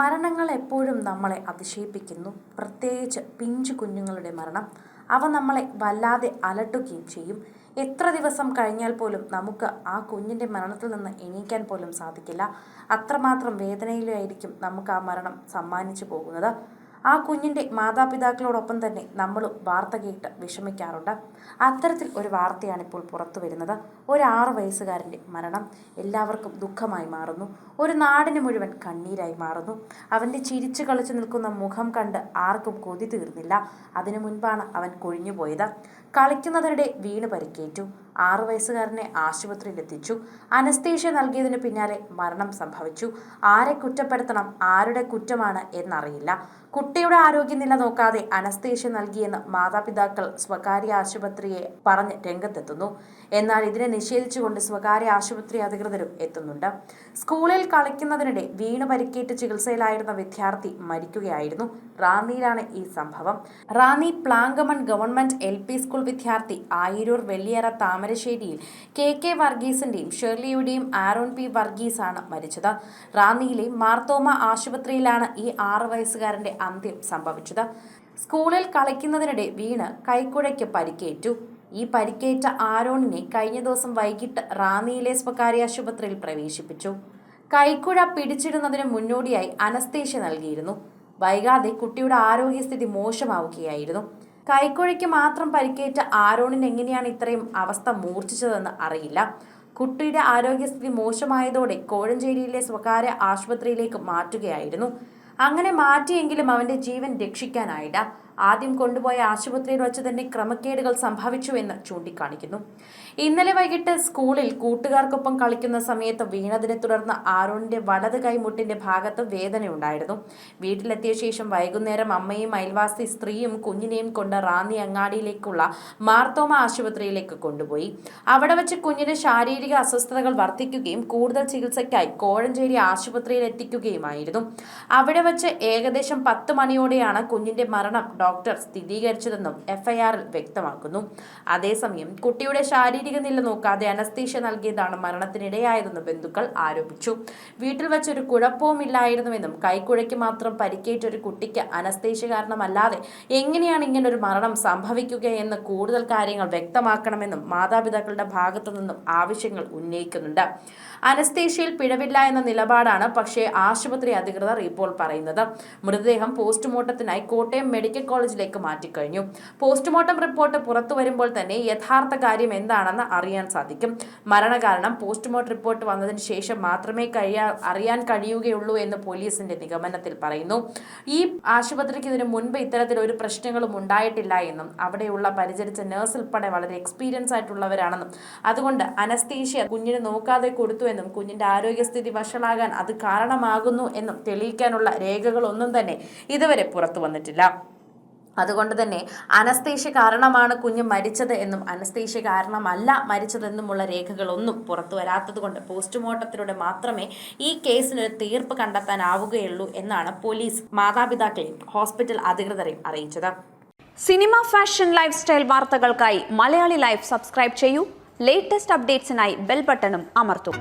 മരണങ്ങൾ എപ്പോഴും നമ്മളെ അതിശയിപ്പിക്കുന്നു. പ്രത്യേകിച്ച് പിഞ്ചു കുഞ്ഞുങ്ങളുടെ മരണം. അവ നമ്മളെ വല്ലാതെ അലട്ടുകയും ചെയ്യും. എത്ര ദിവസം കഴിഞ്ഞാൽ പോലും നമുക്ക് ആ കുഞ്ഞിന്റെ മരണത്തിൽ നിന്ന് എണീക്കാൻ പോലും സാധിക്കില്ല. അത്രമാത്രം വേദനയിലായിരിക്കും നമുക്ക് ആ മരണം സമ്മാനിച്ചു പോകുന്നത്. ആ കുഞ്ഞിന്റെ മാതാപിതാക്കളോടൊപ്പം തന്നെ നമ്മളും വാർത്ത കേട്ട് വിഷമിക്കാറുണ്ട്. അത്തരത്തിൽ ഒരു വാർത്തയാണ് ഇപ്പോൾ പുറത്തു വരുന്നത്. ഒരു വയസ്സുകാരന്റെ മരണം എല്ലാവർക്കും ദുഃഖമായി മാറുന്നു. ഒരു നാടിന് മുഴുവൻ കണ്ണീരായി മാറുന്നു. അവന്റെ ചിരിച്ചു കളിച്ചു നിൽക്കുന്ന മുഖം കണ്ട് ആർക്കും കൊതി തീർന്നില്ല. അതിനു മുൻപാണ് അവൻ കൊഴിഞ്ഞുപോയത്. കളിക്കുന്നതിനിടെ വീണ് പരിക്കേറ്റു. ആറു വയസ്സുകാരനെ ആശുപത്രിയിൽ എത്തിച്ചു അനസ്തേഷ്യ നൽകിയതിനു പിന്നാലെ മരണം സംഭവിച്ചു. ആരെ കുറ്റപ്പെടുത്തണം ആരുടെ കുറ്റമാണ് എന്നറിയില്ല. കുട്ടിയുടെ ആരോഗ്യനില നോക്കാതെ അനസ്തേഷ്യ നൽകിയെന്ന് മാതാപിതാക്കൾ സ്വകാര്യ ആശുപത്രിയെ പറഞ്ഞ് രംഗത്തെത്തുന്നു. എന്നാൽ ഇതിനെ നിഷേധിച്ചുകൊണ്ട് സ്വകാര്യ ആശുപത്രി അധികൃതരും എത്തുന്നുണ്ട്. സ്കൂളിൽ കളിക്കുന്നതിനിടെ വീണ് പരിക്കേറ്റ് ചികിത്സയിലായിരുന്ന വിദ്യാർത്ഥി മരിക്കുകയായിരുന്നു. റാന്നിയിലാണ് ഈ സംഭവം. Ranni Plankamon government L school വിദ്യാർത്ഥി ആയിരൂർ വെള്ളിയറ താമരശ്ശേരിയിൽ കെ കെ വർഗീസിന്റെയും ഷെർലിയുടെയും ആരോൺ പി വർഗീസാണ് മരിച്ചത്. റാന്നിയിലെ മാർത്തോമ ആശുപത്രിയിലാണ് ഈ ആറ് വയസ്സുകാരന്റെ അന്ത്യം സംഭവിച്ചത്. സ്കൂളിൽ കളിക്കുന്നതിനിടെ വീണ് കൈക്കുഴയ്ക്ക് പരിക്കേറ്റു. ഈ പരിക്കേറ്റ ആരോണിനെ കഴിഞ്ഞ ദിവസം വൈകിട്ട് റാന്നിയിലെ സ്വകാര്യ ആശുപത്രിയിൽ പ്രവേശിപ്പിച്ചു. കൈക്കുഴ പിടിച്ചിടുന്നതിന് മുന്നോടിയായി അനസ്തേഷ്യ നൽകിയിരുന്നു. വൈകാതെ കുട്ടിയുടെ ആരോഗ്യസ്ഥിതി മോശമാവുകയായിരുന്നു. കൈക്കുഴയ്ക്ക് മാത്രം പരിക്കേറ്റ ആരോണിന് എങ്ങനെയാണ് ഇത്രയും അവസ്ഥ മൂർച്ഛിച്ചതെന്ന് അറിയില്ല. കുട്ടിയുടെ ആരോഗ്യസ്ഥിതി മോശമായതോടെ കോഴഞ്ചേരിയിലെ സ്വകാര്യ ആശുപത്രിയിലേക്ക് മാറ്റുകയായിരുന്നു. അങ്ങനെ മാറ്റിയെങ്കിലും അവന്റെ ജീവൻ രക്ഷിക്കാനായില്ല. ആദ്യം കൊണ്ടുപോയ ആശുപത്രിയിൽ വച്ച് തന്നെ ക്രമക്കേടുകൾ സംഭവിച്ചു എന്ന് ചൂണ്ടിക്കാണിക്കുന്നു. ഇന്നലെ വൈകിട്ട് സ്കൂളിൽ കൂട്ടുകാർക്കൊപ്പം കളിക്കുന്ന സമയത്ത് വീണതിനെ തുടർന്ന് ആരോണിന്റെ വലത് കൈമുട്ടിന്റെ ഭാഗത്ത് വേദനയുണ്ടായിരുന്നു വീട്ടിലെത്തിയ ശേഷം വൈകുന്നേരം അമ്മയും അയൽവാസി സ്ത്രീയും കുഞ്ഞിനെയും കൊണ്ട് റാന്നി അങ്ങാടിയിലേക്കുള്ള മാർത്തോമ ആശുപത്രിയിലേക്ക് കൊണ്ടുപോയി. അവിടെ വെച്ച് കുഞ്ഞിന് ശാരീരിക അസ്വസ്ഥതകൾ വർദ്ധിക്കുകയും കൂടുതൽ ചികിത്സയ്ക്കായി കോഴഞ്ചേരി ആശുപത്രിയിൽ എത്തിക്കുകയുമായിരുന്നു അവിടെ വെച്ച് ഏകദേശം പത്ത് മണിയോടെയാണ് കുഞ്ഞിന്റെ മരണം ഡോക്ടർ സ്ഥിരീകരിച്ചതെന്നും എഫ്ഐആറിൽ വ്യക്തമാക്കുന്നു. അതേസമയം കുട്ടിയുടെ ശാരീരിക നില നോക്കാതെ അനസ്തീഷ്യ നൽകിയതാണ് മരണത്തിനിടയായതെന്ന് ബന്ധുക്കൾ ആരോപിച്ചു. വീട്ടിൽ വെച്ചൊരു കുഴപ്പവുമില്ലായിരുന്നുവെന്നും കൈക്കുഴയ്ക്ക് മാത്രം പരിക്കേറ്റ ഒരു കുട്ടിക്ക് അനസ്തീഷ്യ കാരണമല്ലാതെ എങ്ങനെയാണ് ഇങ്ങനെ ഒരു മരണം സംഭവിക്കുകയെന്ന് കൂടുതൽ കാര്യങ്ങൾ വ്യക്തമാക്കണമെന്നും മാതാപിതാക്കളുടെ ഭാഗത്തു നിന്നും ആവശ്യങ്ങൾ ഉന്നയിക്കുന്നുണ്ട്. അനസ്തേഷ്യയിൽ പിഴവില്ല എന്ന നിലപാടാണ് പക്ഷേ ആശുപത്രി അധികൃതർ ഇപ്പോൾ പറയുന്നത്. മൃതദേഹം പോസ്റ്റ്മോർട്ടത്തിനായി കോട്ടയം മെഡിക്കൽ കോളേജിലേക്ക് മാറ്റിക്കഴിഞ്ഞു. പോസ്റ്റ്മോർട്ടം റിപ്പോർട്ട് പുറത്തു വരുമ്പോൾ തന്നെ യഥാർത്ഥ കാര്യം എന്താണെന്ന് അറിയാൻ സാധിക്കും. മരണകാരണം പോസ്റ്റ്മോർട്ടം റിപ്പോർട്ട് വന്നതിന് ശേഷം മാത്രമേ കഴിയാ അറിയാൻ കഴിയുകയുള്ളൂ എന്ന് പോലീസിന്റെ നിഗമനത്തിൽ പറയുന്നു. ഈ ആശുപത്രിക്ക് ഇതിനു മുൻപ് ഇത്തരത്തിൽ ഒരു പ്രശ്നങ്ങളും ഉണ്ടായിട്ടില്ല എന്നും അവിടെയുള്ള പരിചരിച്ച നഴ്സ് ഉൾപ്പെടെ വളരെ എക്സ്പീരിയൻസ് ആയിട്ടുള്ളവരാണെന്നും അതുകൊണ്ട് അനസ്തീഷ്യ കുഞ്ഞിന് നോക്കാതെ കൊടുത്തു എന്നും കുഞ്ഞിന്റെ ആരോഗ്യസ്ഥിതി വഷളാകാൻ അത് കാരണമാകുന്നു എന്നും തെളിയിക്കാനുള്ള രേഖകളൊന്നും തന്നെ ഇതുവരെ പുറത്തു വന്നിട്ടില്ല. അതുകൊണ്ട് തന്നെ അനസ്തേഷ്യ കാരണമാണ് കുഞ്ഞ് മരിച്ചത് എന്നും അനസ്തേഷ്യ കാരണമല്ല മരിച്ചതെന്നുമുള്ള രേഖകളൊന്നും പുറത്തു വരാത്തത് കൊണ്ട് പോസ്റ്റ്മോർട്ടത്തിലൂടെ മാത്രമേ ഈ കേസിനൊരു തീർപ്പ് കണ്ടെത്താനാവുകയുള്ളൂ എന്നാണ് പോലീസ് മാതാപിതാക്കളെയും ഹോസ്പിറ്റൽ അധികൃതരെയും അറിയിച്ചത്. സിനിമ ഫാഷൻ ലൈഫ് സ്റ്റൈൽ വാർത്തകൾക്കായി മലയാളി ലൈഫ് സബ്സ്ക്രൈബ് ചെയ്യൂ. ലേറ്റസ്റ്റ് അപ്ഡേറ്റ്സിനായി ബെൽ ബട്ടണും അമർത്തും.